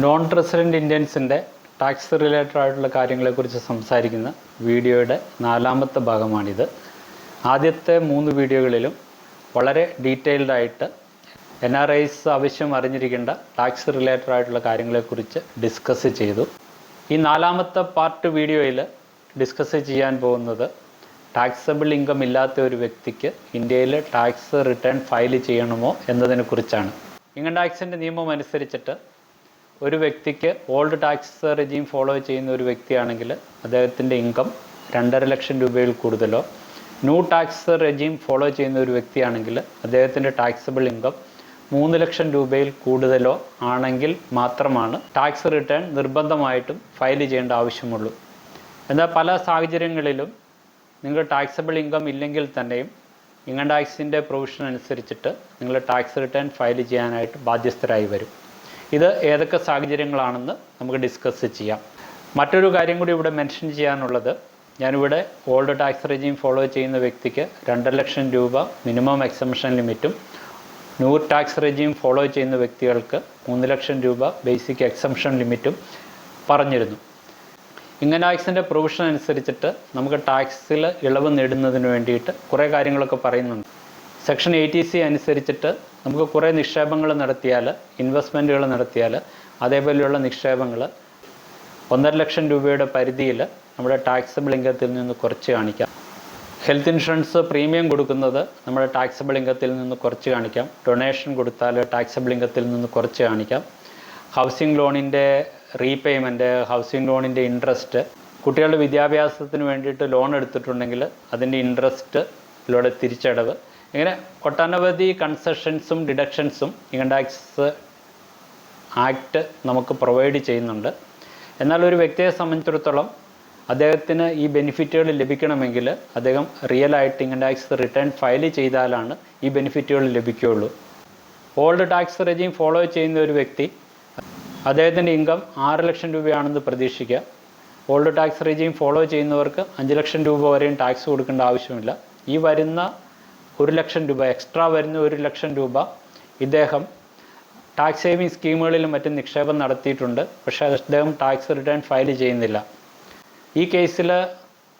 Non resident ഇന്ത്യൻസിന്റെ tax related ആയിട്ടുള്ള കാര്യങ്ങളെക്കുറിച്ച് സംസാരിക്കുന്ന വീഡിയോയുടെ നാലാമത്തെ ഭാഗമാണിത്. ആദ്യത്തെ മൂന്ന് വീഡിയോകളിലും വളരെ ഡീറ്റെയിൽഡ് ആയിട്ട് എൻ ആർ ഐസ് ആവശ്യം അറിഞ്ഞിരിക്കേണ്ട ടാക്സ് റിലേറ്റഡ് ആയിട്ടുള്ള കാര്യങ്ങളെക്കുറിച്ച് ഡിസ്കസ് ചെയ്തു. ഈ നാലാമത്തെ പാർട്ട് വീഡിയോയിൽ ഡിസ്കസ് ചെയ്യാൻ പോകുന്നത് ടാക്സബിൾ ഇൻകം ഇല്ലാത്ത ഒരു വ്യക്തിക്ക് ഇന്ത്യയിൽ ടാക്സ് റിട്ടേൺ ഫയൽ ചെയ്യണമോ എന്നതിനെക്കുറിച്ചാണ്. ഇൻകം ടാക്സിന്റെ നിയമം അനുസരിച്ചിട്ട് ഒരു വ്യക്തിക്ക് ഓൾഡ് ടാക്സ് റെജീം ഫോളോ ചെയ്യുന്ന ഒരു വ്യക്തിയാണെങ്കിൽ അദ്ദേഹത്തിന്റെ ഇൻകം രണ്ടര ലക്ഷം രൂപയിൽ കൂടുതലോ ന്യൂ ടാക്സ് റെജീം ഫോളോ ചെയ്യുന്ന ഒരു വ്യക്തിയാണെങ്കിൽ അദ്ദേഹത്തിന്റെ ടാക്സബിൾ ഇൻകം മൂന്ന് ലക്ഷം രൂപയിൽ കൂടുതലോ ആണെങ്കിൽ മാത്രമാണ് ടാക്സ് റിട്ടേൺ നിർബന്ധമായിട്ടും ഫയൽ ചെയ്യേണ്ട ആവശ്യമുള്ളൂ. എന്നാൽ പല സാഹചര്യങ്ങളിലും നിങ്ങൾ ടാക്സബിൾ ഇൻകം ഇല്ലെങ്കിൽ തന്നെയും ഇൻകം ടാക്സിന്റെ പ്രൊവിഷൻ അനുസരിച്ചിട്ട് നിങ്ങൾ ടാക്സ് റിട്ടേൺ ഫയൽ ചെയ്യാനായിട്ട് ബാധ്യസ്ഥരായി വരും. ഇത് ഏതൊക്കെ സാഹചര്യങ്ങളാണെന്ന് നമുക്ക് ഡിസ്കസ് ചെയ്യാം. മറ്റൊരു കാര്യം കൂടി ഇവിടെ മെൻഷൻ ചെയ്യാനുള്ളത് ഞാനിവിടെ ഓൾഡ് ടാക്സ് റെജീം ഫോളോ ചെയ്യുന്ന വ്യക്തിക്ക് രണ്ടര ലക്ഷം രൂപ മിനിമം എക്സംഷൻ ലിമിറ്റും ന്യൂ ടാക്സ് റെജീം ഫോളോ ചെയ്യുന്ന വ്യക്തികൾക്ക് മൂന്ന് ലക്ഷം രൂപ ബേസിക് എക്സംഷൻ ലിമിറ്റും പറഞ്ഞിരുന്നു. ഇങ്ങനെ ടാക്സിന്റെ പ്രൊവിഷൻ അനുസരിച്ചിട്ട് നമുക്ക് ടാക്സിൽ ഇളവ് നേടുന്നതിന് വേണ്ടിയിട്ട് കുറേ കാര്യങ്ങളൊക്കെ പറയുന്നുണ്ട്. സെക്ഷൻ എയ്റ്റി സി അനുസരിച്ചിട്ട് നമുക്ക് കുറേ നിക്ഷേപങ്ങൾ നടത്തിയാൽ ഇൻവെസ്റ്റ്മെന്റുകൾ നടത്തിയാൽ അതേപോലെയുള്ള നിക്ഷേപങ്ങൾ ഒന്നര ലക്ഷം രൂപയുടെ പരിധിയിൽ നമ്മുടെ ടാക്സബിൾ ഇൻകത്തിൽ നിന്ന് കുറച്ച് കാണിക്കാം. ഹെൽത്ത് ഇൻഷുറൻസ് പ്രീമിയം കൊടുക്കുന്നത് നമ്മുടെ ടാക്സബിൾ ഇൻകത്തിൽ നിന്ന് കുറച്ച് കാണിക്കാം. ഡൊണേഷൻ കൊടുത്താൽ ടാക്സബിൾ ഇൻകത്തിൽ നിന്ന് കുറച്ച് കാണിക്കാം. ഹൗസിംഗ് ലോണിന്റെ റീപേയ്മെന്റ് ഹൗസിംഗ് ലോണിന്റെ ഇൻട്രസ്റ്റ് കുട്ടികളുടെ വിദ്യാഭ്യാസത്തിന് വേണ്ടിയിട്ട് ലോൺ എടുത്തിട്ടുണ്ടെങ്കിൽ അതിന്റെ ഇൻട്രസ്റ്റ് ഇതിലൂടെ തിരിച്ചടവ്. ഇങ്ങനെ ഒട്ടനവധി കൺസെഷൻസും ഡിഡക്ഷൻസും ഇൻകം ടാക്സ് ആക്ട് നമുക്ക് പ്രൊവൈഡ് ചെയ്യുന്നുണ്ട്. എന്നാൽ ഒരു വ്യക്തിയെ സംബന്ധിച്ചിടത്തോളം അദ്ദേഹത്തിന് ഈ ബെനിഫിറ്റുകൾ ലഭിക്കണമെങ്കിൽ അദ്ദേഹം റിയൽ ആയിട്ട് ഇൻകം ടാക്സ് റിട്ടേൺ ഫയൽ ചെയ്താലാണ് ഈ ബെനിഫിറ്റുകൾ ലഭിക്കുകയുള്ളൂ. ഓൾഡ് ടാക്സ് റെജീം ഫോളോ ചെയ്യുന്ന ഒരു വ്യക്തി അദ്ദേഹത്തിന്റെ ഇൻകം ആറ് ലക്ഷം രൂപയാണെന്ന് പ്രതീക്ഷിക്കുക. ഓൾഡ് ടാക്സ് റെജീം ഫോളോ ചെയ്യുന്നവർക്ക് അഞ്ച് ലക്ഷം രൂപ വരെയും ടാക്സ് കൊടുക്കേണ്ട ആവശ്യമില്ല. ഈ വരുന്ന ഒരു ലക്ഷം രൂപ എക്സ്ട്രാ വരുന്ന ഒരു ലക്ഷം രൂപ ഇദ്ദേഹം ടാക്സ് സേവിംഗ് സ്കീമുകളിലും മറ്റും നിക്ഷേപം നടത്തിയിട്ടുണ്ട്. പക്ഷേ അദ്ദേഹം ടാക്സ് റിട്ടേൺ ഫയൽ ചെയ്യുന്നില്ല. ഈ കേസിൽ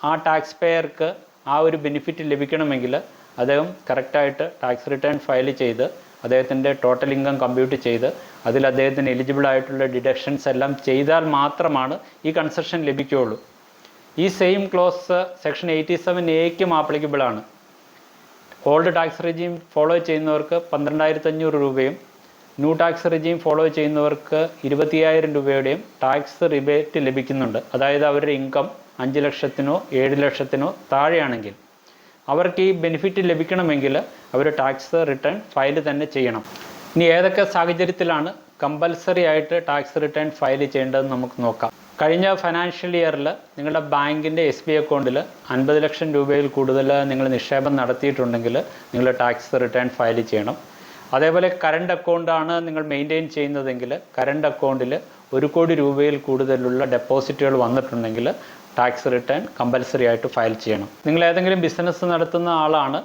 ആ ടാക്സ് പേയർക്ക് ആ ഒരു ബെനിഫിറ്റ് ലഭിക്കണമെങ്കിൽ അദ്ദേഹം കറക്റ്റായിട്ട് ടാക്സ് റിട്ടേൺ ഫയൽ ചെയ്ത് അദ്ദേഹത്തിന്റെ ടോട്ടൽ ഇൻകം കമ്പ്യൂട്ട് ചെയ്ത് അതിൽ അദ്ദേഹത്തിന് എലിജിബിൾ ആയിട്ടുള്ള ഡിഡക്ഷൻസ് എല്ലാം ചെയ്താൽ മാത്രമാണ് ഈ കൺസെഷൻ ലഭിക്കുകയുള്ളൂ. ഈ same clause section eighty seven എയ്ക്കും applicable ആണ്. ഓൾഡ് ടാക്സ് റെജീം ഫോളോ ചെയ്യുന്നവർക്ക് പന്ത്രണ്ടായിരത്തി അഞ്ഞൂറ് രൂപയും ന്യൂ ടാക്സ് റെജീം ഫോളോ ചെയ്യുന്നവർക്ക് ഇരുപത്തിയായിരം രൂപയുടെയും ടാക്സ് റിബേറ്റ് ലഭിക്കുന്നുണ്ട്. അതായത് അവരുടെ ഇൻകം അഞ്ച് ലക്ഷത്തിനോ ഏഴ് ലക്ഷത്തിനോ താഴെയാണെങ്കിൽ അവർക്ക് ഈ ബെനിഫിറ്റ് ലഭിക്കണമെങ്കിൽ അവർ ടാക്സ് റിട്ടേൺ ഫയൽ തന്നെ ചെയ്യണം. ഇനി ഏതൊക്കെ സാഹചര്യത്തിലാണ് കമ്പൽസറി ആയിട്ട് ടാക്സ് റിട്ടേൺ ഫയൽ ചെയ്യേണ്ടതെന്ന് നമുക്ക് നോക്കാം. കഴിഞ്ഞ ഫൈനാൻഷ്യൽ ഇയറിൽ നിങ്ങളുടെ ബാങ്കിന്റെ എസ് ബി അക്കൗണ്ടിൽ അൻപത് ലക്ഷം രൂപയിൽ കൂടുതൽ നിങ്ങൾ നിക്ഷേപം നടത്തിയിട്ടുണ്ടെങ്കിൽ നിങ്ങൾ ടാക്സ് റിട്ടേൺ ഫയൽ ചെയ്യണം. അതേപോലെ കറണ്ട് അക്കൗണ്ടാണ് നിങ്ങൾ മെയിന്റെയിൻ ചെയ്യുന്നതെങ്കിൽ കറണ്ട് അക്കൗണ്ടിൽ ഒരു കോടി രൂപയിൽ കൂടുതലുള്ള ഡെപ്പോസിറ്റുകൾ വന്നിട്ടുണ്ടെങ്കിൽ ടാക്സ് റിട്ടേൺ കമ്പൽസറി ആയിട്ട് ഫയൽ ചെയ്യണം. നിങ്ങൾ ഏതെങ്കിലും ബിസിനസ് നടത്തുന്ന ആളാണ്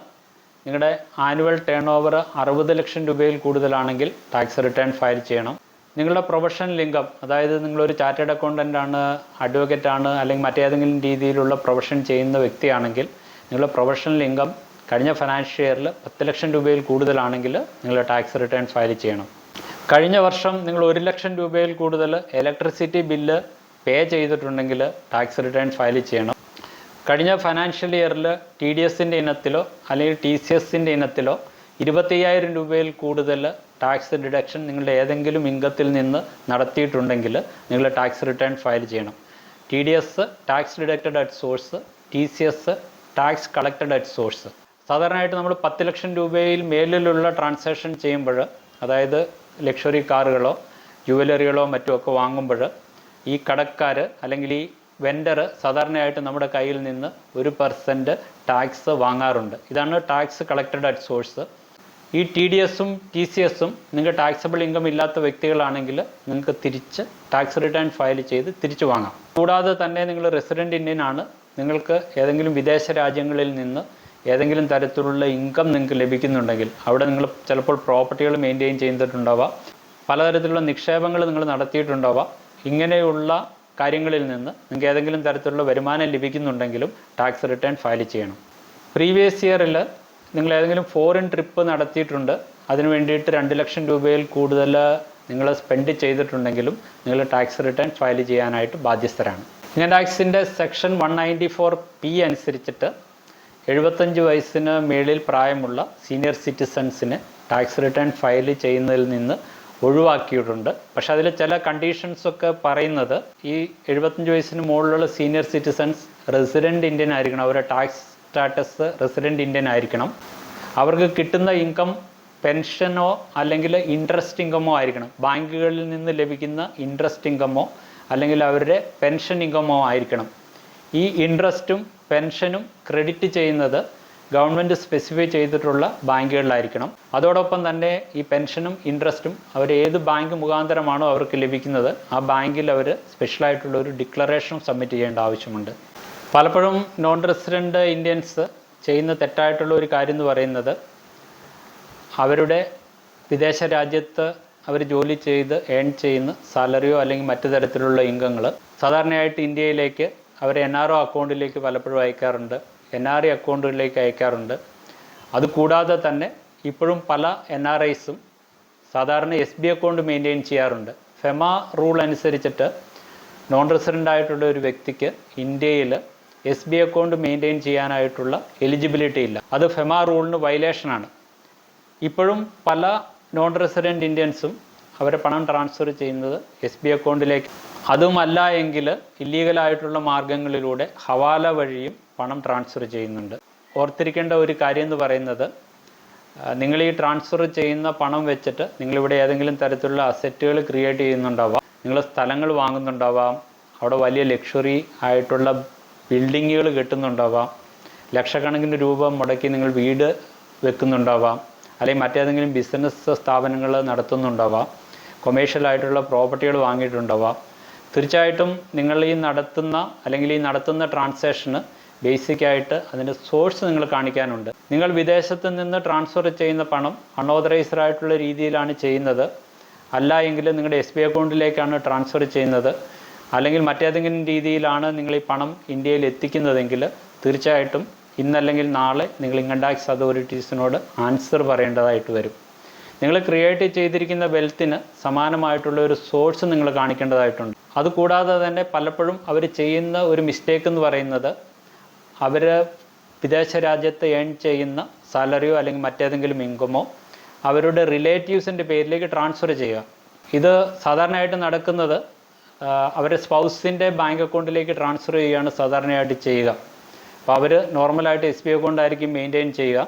നിങ്ങളുടെ ആനുവൽ ടേൺ ഓവർ അറുപത് ലക്ഷം രൂപയിൽ കൂടുതലാണെങ്കിൽ ടാക്സ് റിട്ടേൺ ഫയൽ ചെയ്യണം. നിങ്ങളുടെ പ്രൊഫഷണൽ ലിംഗം അതായത് നിങ്ങളൊരു ചാർട്ടേഡ് അക്കൗണ്ടന്റ് ആണ് അഡ്വക്കേറ്റ് ആണ് അല്ലെങ്കിൽ മറ്റേതെങ്കിലും രീതിയിലുള്ള പ്രൊഫഷൻ ചെയ്യുന്ന വ്യക്തിയാണെങ്കിൽ നിങ്ങളുടെ പ്രൊഫഷണൽ ലിംഗം കഴിഞ്ഞ ഫിനാൻഷ്യൽ ഇയറിൽ പത്ത് ലക്ഷം രൂപയിൽ കൂടുതലാണെങ്കിൽ നിങ്ങൾ ടാക്സ് റിട്ടേൺ ഫയൽ ചെയ്യണം. കഴിഞ്ഞ വർഷം നിങ്ങൾ ഒരു ലക്ഷം രൂപയിൽ കൂടുതൽ ഇലക്ട്രിസിറ്റി ബില്ല് പേ ചെയ്തിട്ടുണ്ടെങ്കിൽ ടാക്സ് റിട്ടേൺ ഫയൽ ചെയ്യണം. കഴിഞ്ഞ ഫിനാൻഷ്യൽ ഇയറിൽ ടി ഡി എസിന്റെ ഇനത്തിലോ അല്ലെങ്കിൽ ടി സി എസിന്റെ ഇനത്തിലോ ഇരുപത്തയ്യായിരം രൂപയിൽ കൂടുതൽ ടാക്സ് ഡിഡക്ഷൻ നിങ്ങളുടെ ഏതെങ്കിലും ഇൻകത്തിൽ നിന്ന് നടത്തിയിട്ടുണ്ടെങ്കിൽ നിങ്ങൾ ടാക്സ് റിട്ടേൺ ഫയൽ ചെയ്യണം. T D S tax deducted at source T C S tax collected at source സാധാരണയായിട്ട് നമ്മൾ പത്ത് ലക്ഷം രൂപയിൽ മേലിലുള്ള ട്രാൻസാക്ഷൻ ചെയ്യുമ്പോൾ അതായത് ലക്ഷറി കാറുകളോ ജുവലറികളോ മറ്റോ ഒക്കെ വാങ്ങുമ്പോൾ ഈ കടക്കാർ അല്ലെങ്കിൽ ഈ വെൻഡർ സാധാരണയായിട്ട് നമ്മുടെ കയ്യിൽ നിന്ന് ഒരു പെർസെന്റ് ടാക്സ് വാങ്ങാറുണ്ട്. ഇതാണ് ടാക്സ് കളക്റ്റഡ് അറ്റ് സോഴ്സ് ഈ ടി ഡി എസും ടി സി എസും നിങ്ങൾക്ക് ടാക്സബിൾ ഇൻകം ഇല്ലാത്ത വ്യക്തികളാണെങ്കിൽ നിങ്ങൾക്ക് തിരിച്ച് ടാക്സ് റിട്ടേൺ ഫയൽ ചെയ്ത് തിരിച്ചു വാങ്ങാം. കൂടാതെ തന്നെ നിങ്ങൾ റെസിഡന്റ് ഇന്ത്യൻ ആണ്. നിങ്ങൾക്ക് ഏതെങ്കിലും വിദേശ രാജ്യങ്ങളിൽ നിന്ന് ഏതെങ്കിലും തരത്തിലുള്ള ഇൻകം നിങ്ങൾക്ക് ലഭിക്കുന്നുണ്ടെങ്കിൽ അവിടെ നിങ്ങൾ ചിലപ്പോൾ പ്രോപ്പർട്ടികൾ മെയിന്റെയിൻ ചെയ്തിട്ടുണ്ടാവാം. പലതരത്തിലുള്ള നിക്ഷേപങ്ങൾ നിങ്ങൾ നടത്തിയിട്ടുണ്ടാവാം. ഇങ്ങനെയുള്ള കാര്യങ്ങളിൽ നിന്ന് നിങ്ങൾക്ക് ഏതെങ്കിലും തരത്തിലുള്ള വരുമാനം ലഭിക്കുന്നുണ്ടെങ്കിലും ടാക്സ് റിട്ടേൺ ഫയൽ ചെയ്യണം. പ്രീവിയസ് ഇയറിൽ നിങ്ങൾ ഏതെങ്കിലും ഫോറിൻ ട്രിപ്പ് നടത്തിയിട്ടുണ്ട് അതിന് വേണ്ടിയിട്ട് രണ്ട് ലക്ഷം രൂപയിൽ കൂടുതൽ നിങ്ങൾ സ്പെൻഡ് ചെയ്തിട്ടുണ്ടെങ്കിലും നിങ്ങൾ ടാക്സ് റിട്ടേൺ ഫയൽ ചെയ്യാനായിട്ട് ബാധ്യസ്ഥരാണ്. Income ടാക്സിന്റെ section one ninety four P അനുസരിച്ചിട്ട് എഴുപത്തഞ്ച് വയസ്സിന് മേളിൽ പ്രായമുള്ള സീനിയർ സിറ്റിസൺസിന് ടാക്സ് റിട്ടേൺ ഫയൽ ചെയ്യുന്നതിൽ നിന്ന് ഒഴിവാക്കിയിട്ടുണ്ട്. പക്ഷെ അതിൽ ചില കണ്ടീഷൻസ് ഒക്കെ പറയുന്നത് ഈ എഴുപത്തഞ്ച് വയസ്സിന് മുകളിലുള്ള സീനിയർ സിറ്റിസൺസ് റെസിഡന്റ് ഇന്ത്യൻ ആയിരിക്കണം. അവരുടെ ടാക്സ് സ്റ്റാറ്റസ് റെസിഡന്റ് ഇന്ത്യൻ ആയിരിക്കണം. അവർക്ക് കിട്ടുന്ന ഇൻകം പെൻഷനോ അല്ലെങ്കിൽ ഇൻട്രസ്റ്റ് ഇൻകമോ ആയിരിക്കണം. ബാങ്കുകളിൽ നിന്ന് ലഭിക്കുന്ന ഇൻട്രസ്റ്റ് ഇൻകമോ അല്ലെങ്കിൽ അവരുടെ പെൻഷൻ ഇൻകമോ ആയിരിക്കണം. ഈ ഇൻട്രസ്റ്റും പെൻഷനും ക്രെഡിറ്റ് ചെയ്യുന്നത് ഗവൺമെന്റ് സ്പെസിഫൈ ചെയ്തിട്ടുള്ള ബാങ്കുകളിലായിരിക്കണം. അതോടൊപ്പം തന്നെ ഈ പെൻഷനും ഇൻട്രസ്റ്റും അവർ ഏത് ബാങ്ക് മുഖാന്തരമാണോ അവർക്ക് ലഭിക്കുന്നത് ആ ബാങ്കിൽ അവർ സ്പെഷ്യലായിട്ടുള്ള ഒരു ഡിക്ലറേഷൻ സബ്മിറ്റ് ചെയ്യേണ്ട ആവശ്യമുണ്ട്. പലപ്പോഴും നോൺ റെസിഡന്റ് ഇന്ത്യൻസ് ചെയ്യുന്ന തെറ്റായിട്ടുള്ള ഒരു കാര്യം എന്ന് പറയുന്നത് അവരുടെ വിദേശ രാജ്യത്ത് അവർ ജോലി ചെയ്ത് ഏൺ ചെയ്യുന്ന സാലറിയോ അല്ലെങ്കിൽ മറ്റു തരത്തിലുള്ള ഇൻകങ്ങൾ സാധാരണയായിട്ട് ഇന്ത്യയിലേക്ക് അവർ എൻ ആർ ഒ അക്കൗണ്ടിലേക്ക് പലപ്പോഴും അയക്കാറുണ്ട്. എൻ ആർ ഐ അക്കൗണ്ടുകളിലേക്ക് അയക്കാറുണ്ട്. അതുകൂടാതെ തന്നെ ഇപ്പോഴും പല എൻ ആർ ഐസും സാധാരണ എസ് ബി അക്കൗണ്ട് മെയിന്റെയിൻ ചെയ്യാറുണ്ട്. ഫെമ റൂൾ അനുസരിച്ചിട്ട് നോൺ റെസിഡന്റ് ആയിട്ടുള്ള ഒരു വ്യക്തിക്ക് ഇന്ത്യയിൽ എസ് ബി അക്കൗണ്ട് മെയിന്റെയിൻ ചെയ്യാനായിട്ടുള്ള എലിജിബിലിറ്റി ഇല്ല. അത് ഫെമ റൂളിന് വയലേഷനാണ് ഇപ്പോഴും പല നോൺ റെസിഡന്റ് ഇന്ത്യൻസും അവരെ പണം ട്രാൻസ്ഫർ ചെയ്യുന്നത് എസ് ബി അക്കൗണ്ടിലേക്ക്. അതുമല്ല എങ്കിൽ ഇല്ലീഗലായിട്ടുള്ള മാർഗങ്ങളിലൂടെ ഹവാല വഴിയും പണം ട്രാൻസ്ഫർ ചെയ്യുന്നുണ്ട്. ഓർത്തിരിക്കേണ്ട ഒരു കാര്യം എന്ന് പറയുന്നത് നിങ്ങൾ ഈ ട്രാൻസ്ഫർ ചെയ്യുന്ന പണം വെച്ചിട്ട് നിങ്ങളിവിടെ ഏതെങ്കിലും തരത്തിലുള്ള അസറ്റുകൾ ക്രിയേറ്റ് ചെയ്യുന്നുണ്ടാവാം. നിങ്ങൾ സ്ഥലങ്ങൾ വാങ്ങുന്നുണ്ടാവാം. അവിടെ വലിയ ലക്ഷറി ആയിട്ടുള്ള ബിൽഡിങ്ങുകൾ കെട്ടുന്നുണ്ടാവാം. ലക്ഷക്കണക്കിന് രൂപ മുടക്കി നിങ്ങൾ വീട് വെക്കുന്നുണ്ടാവാം. അല്ലെങ്കിൽ മറ്റേതെങ്കിലും ബിസിനസ് സ്ഥാപനങ്ങൾ നടത്തുന്നുണ്ടാവാം. കൊമേഴ്ഷ്യലായിട്ടുള്ള പ്രോപ്പർട്ടികൾ വാങ്ങിയിട്ടുണ്ടാവാം. തീർച്ചയായിട്ടും നിങ്ങൾ ഈ നടത്തുന്ന അല്ലെങ്കിൽ ഈ നടത്തുന്ന ട്രാൻസാക്ഷന് ബേസിക്കായിട്ട് അതിന്റെ സോഴ്സ് നിങ്ങൾ കാണിക്കാനുണ്ട്. നിങ്ങൾ വിദേശത്ത് നിന്ന് ട്രാൻസ്ഫർ ചെയ്യുന്ന പണം അൺഓതറൈസ്ഡ് ആയിട്ടുള്ള രീതിയിലാണ് ചെയ്യുന്നത്. അല്ല എങ്കിൽ നിങ്ങളുടെ എസ് ബി അക്കൗണ്ടിലേക്കാണ് ട്രാൻസ്ഫർ ചെയ്യുന്നത്. അല്ലെങ്കിൽ മറ്റേതെങ്കിലും രീതിയിലാണ് നിങ്ങൾ ഈ പണം ഇന്ത്യയിൽ എത്തിക്കുന്നതെങ്കിൽ തീർച്ചയായിട്ടും ഇന്നല്ലെങ്കിൽ നാളെ നിങ്ങൾ ഇൻകം ടാക്സ് അതോറിറ്റീസിനോട് ആൻസർ പറയേണ്ടതായിട്ട് വരും. നിങ്ങൾ ക്രിയേറ്റ് ചെയ്തിരിക്കുന്ന വെൽത്തിന് സമാനമായിട്ടുള്ള ഒരു സോഴ്സ് നിങ്ങൾ കാണിക്കേണ്ടതായിട്ടുണ്ട്. അതുകൂടാതെ തന്നെ പലപ്പോഴും അവർ ചെയ്യുന്ന ഒരു മിസ്റ്റേക്ക് എന്ന് പറയുന്നത് അവർ വിദേശ രാജ്യത്ത് ഏൺ ചെയ്യുന്ന സാലറിയോ അല്ലെങ്കിൽ മറ്റേതെങ്കിലും ഇൻകമോ അവരുടെ റിലേറ്റീവ്സിന്റെ പേരിലേക്ക് ട്രാൻസ്ഫർ ചെയ്യുക. ഇത് സാധാരണയായിട്ട് നടക്കുന്നത് അവരുടെ സ്പൗസിന്റെ ബാങ്ക് അക്കൗണ്ടിലേക്ക് ട്രാൻസ്ഫർ ചെയ്യുകയാണ് സാധാരണയായിട്ട് ചെയ്യുക. അപ്പോൾ അവർ നോർമലായിട്ട് എസ് ബി അക്കൗണ്ട് ആയിരിക്കും മെയിന്റെയിൻ ചെയ്യുക.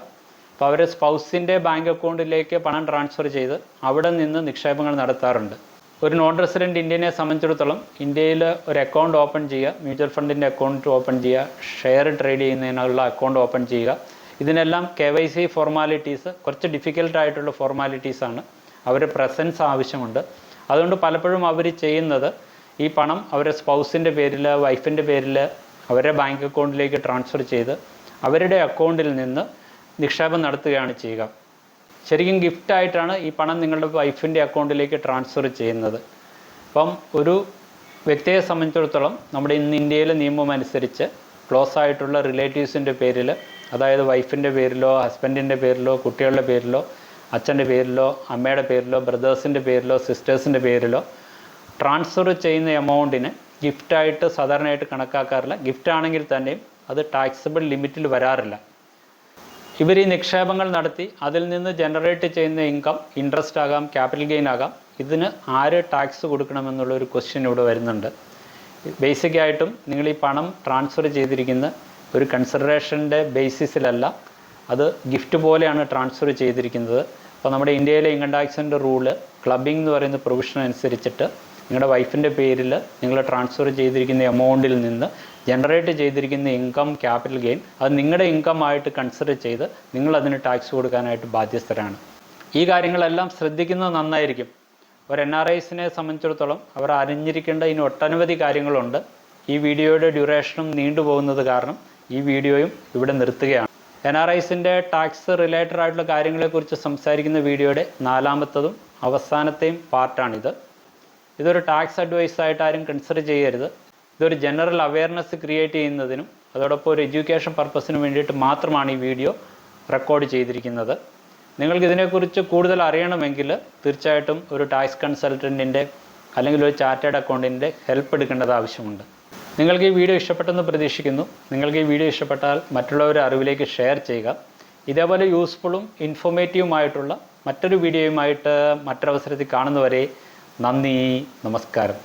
അപ്പോൾ അവരെ സ്പൗസിന്റെ ബാങ്ക് അക്കൗണ്ടിലേക്ക് പണം ട്രാൻസ്ഫർ ചെയ്ത് അവിടെ നിന്ന് നിക്ഷേപങ്ങൾ നടത്താറുണ്ട്. ഒരു നോൺ റെസിഡന്റ് ഇന്ത്യനെ സംബന്ധിച്ചിടത്തോളം ഇന്ത്യയിൽ ഒരു അക്കൗണ്ട് ഓപ്പൺ ചെയ്യുക മ്യൂച്വൽ ഫണ്ടിന്റെ അക്കൗണ്ട് ഓപ്പൺ ചെയ്യുക ഷെയർ ട്രേഡ് ചെയ്യുന്നതിനുള്ള അക്കൗണ്ട് ഓപ്പൺ ചെയ്യുക ഇതിനെല്ലാം കെ വൈ സി ഫോർമാലിറ്റീസ് കുറച്ച് ഡിഫിക്കൽട്ട് ആയിട്ടുള്ള ഫോർമാലിറ്റീസാണ് അവരുടെ പ്രസൻസ് ആവശ്യമുണ്ട്. അതുകൊണ്ട് പലപ്പോഴും അവർ ചെയ്യുന്നത് ഈ പണം അവരുടെ സ്പൗസിന്റെ പേരിൽ വൈഫിന്റെ പേരിൽ അവരുടെ ബാങ്ക് അക്കൗണ്ടിലേക്ക് ട്രാൻസ്ഫർ ചെയ്ത് അവരുടെ അക്കൗണ്ടിൽ നിന്ന് നിക്ഷേപം നടത്തുകയാണ് ചെയ്യുക. ശരിക്കും ഗിഫ്റ്റായിട്ടാണ് ഈ പണം നിങ്ങളുടെ വൈഫിന്റെ അക്കൗണ്ടിലേക്ക് ട്രാൻസ്ഫർ ചെയ്യുന്നത്. അപ്പം ഒരു വ്യക്തിയെ സംബന്ധിച്ചിടത്തോളം നമ്മുടെ ഇന്ന് ഇന്ത്യയിലെ നിയമം അനുസരിച്ച് ക്ലോസ് ആയിട്ടുള്ള റിലേറ്റീവ്സിന്റെ പേരിൽ അതായത് വൈഫിന്റെ പേരിലോ ഹസ്ബൻഡിന്റെ പേരിലോ കുട്ടികളുടെ പേരിലോ അച്ഛന്റെ പേരിലോ അമ്മയുടെ പേരിലോ ബ്രദേഴ്സിന്റെ പേരിലോ സിസ്റ്റേഴ്സിന്റെ പേരിലോ ട്രാൻസ്ഫർ ചെയ്യുന്ന എമൗണ്ടിന് ഗിഫ്റ്റായിട്ട് സാധാരണയായിട്ട് കണക്കാക്കാറില്ല. ഗിഫ്റ്റ് ആണെങ്കിൽ തന്നെയും അത് ടാക്സബിൾ ലിമിറ്റിൽ വരാറില്ല. ഇവർ ഈ നിക്ഷേപങ്ങൾ നടത്തി അതിൽ നിന്ന് ജനറേറ്റ് ചെയ്യുന്ന ഇൻകം ഇൻട്രസ്റ്റ് ആകാം ക്യാപിറ്റൽ ഗെയിൻ ആകാം. ഇതിന് ആര് ടാക്സ് കൊടുക്കണമെന്നുള്ള ഒരു ക്വസ്റ്റ്യൻ ഇവിടെ വരുന്നുണ്ട്. ബേസിക് ആയിട്ടും നിങ്ങൾ ഈ പണം ട്രാൻസ്ഫർ ചെയ്തിരിക്കുന്ന ഒരു കൺസിഡറേഷന്റെ ബേസിസിലല്ല അത് ഗിഫ്റ്റ് പോലെയാണ് ട്രാൻസ്ഫർ ചെയ്തിരിക്കുന്നത്. അപ്പോൾ നമ്മുടെ ഇന്ത്യയിലെ ഇൻകം ടാക്സിന്റെ റൂൾ ക്ലബിംഗ് എന്ന് പറയുന്ന പ്രൊവിഷൻ അനുസരിച്ചിട്ട് നിങ്ങളുടെ വൈഫിന്റെ പേരിൽ നിങ്ങൾ ട്രാൻസ്ഫർ ചെയ്തിരിക്കുന്ന എമൗണ്ടിൽ നിന്ന് ജനറേറ്റ് ചെയ്തിരിക്കുന്ന ഇൻകം ക്യാപിറ്റൽ ഗെയിൻ അത് നിങ്ങളുടെ ഇൻകം ആയിട്ട് കൺസിഡർ ചെയ്ത് നിങ്ങൾ അതിന് ടാക്സ് കൊടുക്കാനായിട്ട് ബാധ്യസ്ഥരാണ്. ഈ കാര്യങ്ങളെല്ലാം ശ്രദ്ധിക്കുന്നത് നന്നായിരിക്കും. ഒരു എൻ ആർ ഐസിനെ സംബന്ധിച്ചിടത്തോളം അവർ അറിഞ്ഞിരിക്കേണ്ട ഇനി ഒട്ടനവധി കാര്യങ്ങളുണ്ട്. ഈ വീഡിയോയുടെ ഡ്യൂറേഷനും നീണ്ടുപോകുന്നത് കാരണം ഈ വീഡിയോയും ഇവിടെ നിർത്തുകയാണ്. എൻ ആർ ഐസിന്റെ ടാക്സ് റിലേറ്റഡ് ആയിട്ടുള്ള കാര്യങ്ങളെക്കുറിച്ച് സംസാരിക്കുന്ന വീഡിയോയുടെ നാലാമത്തതും അവസാനത്തെയും പാർട്ടാണിത് ഇതൊരു ടാക്സ് അഡ്വൈസ് ആയിട്ട് ആരും കൺസിഡർ ചെയ്യരുത്. ഇതൊരു ജനറൽ അവയർനെസ് ക്രിയേറ്റ് ചെയ്യുന്നതിനും അതോടൊപ്പം ഒരു എഡ്യൂക്കേഷൻ പർപ്പസിന് വേണ്ടിയിട്ട് മാത്രമാണ് ഈ വീഡിയോ റെക്കോർഡ് ചെയ്തിരിക്കുന്നത്. നിങ്ങൾക്ക് ഇതിനെക്കുറിച്ച് കൂടുതൽ അറിയണമെങ്കിൽ തീർച്ചയായിട്ടും ഒരു ടാക്സ് കൺസൾട്ടന്റിന്റെ അല്ലെങ്കിൽ ഒരു ചാർട്ടേഡ് അക്കൗണ്ടിന്റെ ഹെൽപ്പ് എടുക്കേണ്ടത് ആവശ്യമുണ്ട്. നിങ്ങൾക്ക് ഈ വീഡിയോ ഇഷ്ടപ്പെട്ടെന്ന് പ്രതീക്ഷിക്കുന്നു. നിങ്ങൾക്ക് ഈ വീഡിയോ ഇഷ്ടപ്പെട്ടാൽ മറ്റുള്ളവരുടെ അറിവിലേക്ക് ഷെയർ ചെയ്യുക. ഇതേപോലെ യൂസ്ഫുള്ളും ഇൻഫോർമേറ്റീവുമായിട്ടുള്ള മറ്റൊരു വീഡിയോയുമായിട്ട് മറ്റൊരവസരത്തിൽ കാണുന്നവരെ നന്ദി നമസ്കാരം.